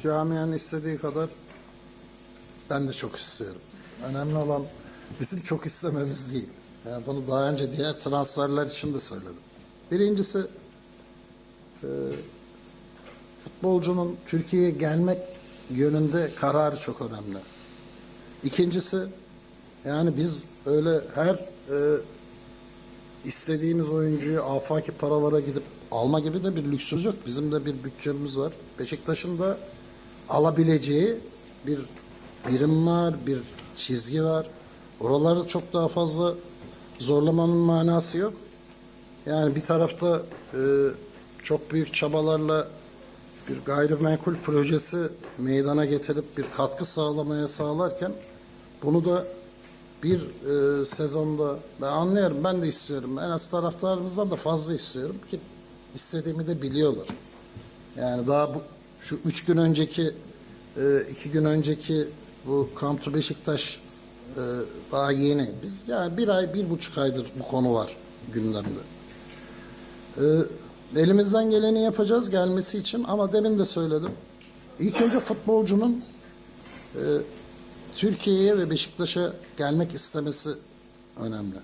camianın istediği kadar ben de çok istiyorum. Önemli olan bizim çok istememiz değil. Yani bunu daha önce diğer transferler için de söyledim. Birincisi e, futbolcunun Türkiye'ye gelmek yönünde kararı çok önemli. İkincisi yani biz öyle her e, istediğimiz oyuncuyu afaki paralara gidip alma gibi de bir lüksümüz yok. Bizim de bir bütçemiz var. Beşiktaş'ın da alabileceği bir birim var, bir çizgi var. Oraları çok daha fazla zorlamanın manası yok. Yani bir tarafta e, çok büyük çabalarla bir gayrimenkul projesi meydana getirip bir katkı sağlamaya sağlarken bunu da bir e, sezonda ben anlıyorum ben de istiyorum. En az taraftarımızdan da fazla istiyorum ki istediğimi de biliyorlar. Yani daha bu şu üç gün önceki e, iki gün önceki bu Kamtu Beşiktaş e, daha yeni. Biz yani bir ay bir buçuk aydır bu konu var gündemde. E, elimizden geleni yapacağız gelmesi için ama demin de söyledim. İlk önce futbolcunun e, Türkiye'ye ve Beşiktaş'a gelmek istemesi önemli.